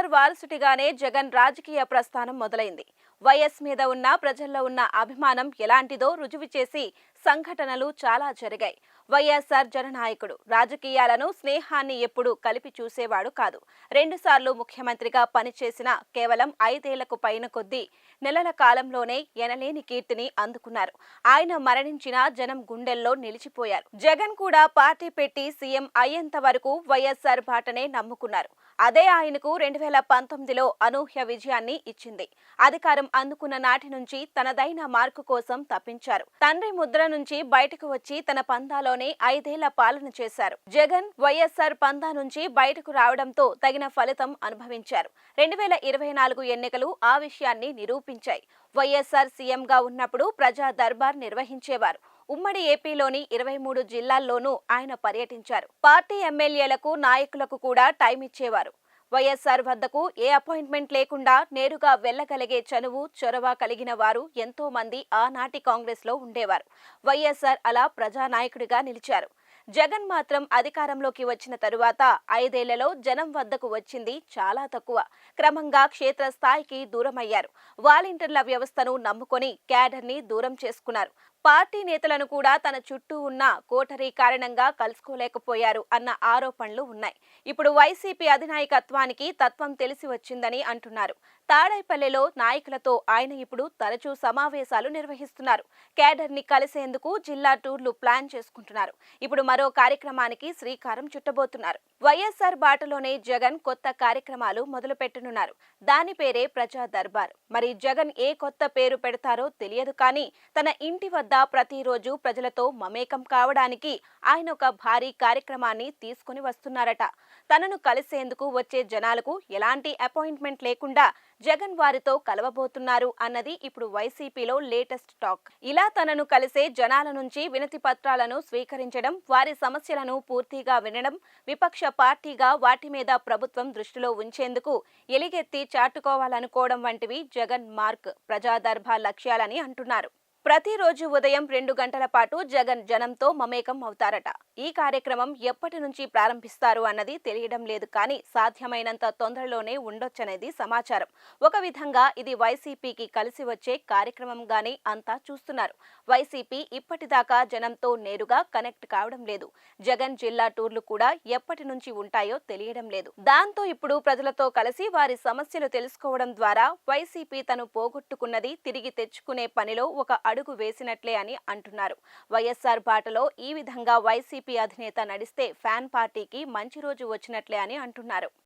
కేసీఆర్ వారసుడిగానే జగన్ రాజకీయ ప్రస్థానం మొదలైంది. వైఎస్ మీద ఉన్న ప్రజల్లో ఉన్న అభిమానం ఎలాంటిదో రుజువు చేసి సంఘటనలు చాలా జరిగాయి. వైఎస్ఆర్ జననాయకుడు రాజకీయాలను స్నేహాన్ని ఎప్పుడూ కలిపి చూసేవాడు కాదు. రెండుసార్లు ముఖ్యమంత్రిగా పనిచేసిన కేవలం ఐదేళ్ళకు పైన కొద్దీ నెలల కాలంలోనే ఎనలేని కీర్తిని అందుకున్నారు. ఆయన మరణించిన జనం గుండెల్లో నిలిచిపోయారు. జగన్ కూడా పార్టీ పెట్టి సీఎం అయ్యేంత వరకు వైఎస్ఆర్ బాటనే నమ్ముకున్నారు. అదే ఆయనకు రెండు వేల పంతొమ్మిదిలో అనూహ్య విజయాన్ని ఇచ్చింది. అధికారం అందుకున్న నాటి నుంచి తనదైన మార్కు కోసం తప్పించారు. తండ్రి ముద్ర నుంచి బయటకు వచ్చి తన పందాలోనే ఐదేళ్ళ పాలన చేశారు. జగన్ వైఎస్ఆర్ పందా నుంచి బయటకు రావడంతో తగిన ఫలితం అనుభవించారు. రెండు వేల ఇరవై నాలుగు ఎన్నికలు ఆ విషయాన్ని నిరూపించాయి. వైఎస్ఆర్ సీఎంగా ఉన్నప్పుడు ప్రజా దర్బార్ నిర్వహించేవారు. ఉమ్మడి ఏపీలోని ఇరవై మూడు జిల్లాల్లోనూ ఆయన పర్యటించారు. పార్టీ ఎమ్మెల్యేలకు నాయకులకు కూడా టైం ఇచ్చేవారు. వైఎస్ఆర్ వద్దకు ఏ అపాయింట్మెంట్ లేకుండా నేరుగా వెళ్ళగలిగే చనువు చొరవ కలిగిన వారు ఎంతో మంది ఆనాటి కాంగ్రెస్లో ఉండేవారు. వైఎస్ఆర్ అలా ప్రజానాయకుడిగా నిలిచారు. జగన్ మాత్రం అధికారంలోకి వచ్చిన తరువాత ఐదేళ్ళలో జనం వద్దకు వచ్చింది చాలా తక్కువ. క్రమంగా క్షేత్రస్థాయికి దూరమయ్యారు. వాలంటీర్ల వ్యవస్థను నమ్ముకొని క్యాడర్ని దూరం చేసుకున్నారు. పార్టీ నేతలను కూడా తన చుట్టూ ఉన్న కోటరీ కారణంగా కలుసుకోలేకపోయారు అన్న ఆరోపణలు ఉన్నాయి. ఇప్పుడు వైసీపీ అధినాయకత్వానికి తత్వం తెలిసి వచ్చిందని అంటున్నారు. తాడైపల్లెలో నాయకులతో ఆయన ఇప్పుడు తరచూ సమావేశాలు నిర్వహిస్తున్నారు. క్యాడర్ని ని కలిసేందుకు జిల్లా టూర్లు ప్లాన్ చేసుకుంటున్నారు. ఇప్పుడు మరో కార్యక్రమానికి శ్రీకారం చుట్టబోతున్నారు. వైఎస్ఆర్ బాటలోనే జగన్ కొత్త కార్యక్రమాలు మొదలు పెట్టనున్నారు దాని పేరే ప్రజా దర్బార్. మరి జగన్ ఏ కొత్త పేరు పెడతారో తెలియదు కానీ తన ఇంటి వద్ద ప్రతిరోజు ప్రజలతో మమేకం కావడానికి ఆయన ఒక భారీ కార్యక్రమాన్ని తీసుకుని వస్తున్నారట. తనను కలిసేందుకు వచ్చే జనాలకు ఎలాంటి అపాయింట్మెంట్ లేకుండా జగన్ వారితో కలవబోతున్నారు అన్నది ఇప్పుడు వైసీపీలో లేటెస్ట్ టాక్. ఇలా తనను కలిసే జనాల నుంచి వినతి పత్రాలను స్వీకరించడం వారి సమస్యలను పూర్తిగా వినడం విపక్ష పార్టీగా వాటి మీద ప్రభుత్వం దృష్టిలో ఉంచేందుకు ఎలిగెత్తి చాటుకోవాలనుకోవడం వంటివి జగన్ మార్క్ ప్రజాదర్భ లక్ష్యాలని అంటున్నారు. ప్రతిరోజు ఉదయం రెండు గంటల పాటు జగన్ జనంతో మమేకం అవుతారట. ఈ కార్యక్రమం ఎప్పటి నుంచి ప్రారంభిస్తారు అన్నది తెలియడం లేదు కానీ సాధ్యమైనంత తొందరలోనే ఉండొచ్చనేది సమాచారం. ఒక విధంగా ఇది వైసీపీకి కలిసి వచ్చే కార్యక్రమంగానే అంతా చూస్తున్నారు. వైసీపీ ఇప్పటిదాకా జనంతో నేరుగా కనెక్ట్ కావడం లేదు. జగన్ జిల్లా టూర్లు కూడా ఎప్పటి నుంచి ఉంటాయో తెలియడం లేదు. దాంతో ఇప్పుడు ప్రజలతో కలిసి వారి సమస్యలు తెలుసుకోవడం ద్వారా వైసీపీ తను పోగొట్టుకున్నది తిరిగి తెచ్చుకునే పనిలో ఒక అడుగు వేసినట్లే అని అంటున్నారు. వైఎస్ఆర్ బాటలో ఈ విధంగా వైసీపీ అధినేత నడిస్తే ఫ్యాన్ పార్టీకి మంచి రోజు వచ్చినట్లే అని అంటున్నారు.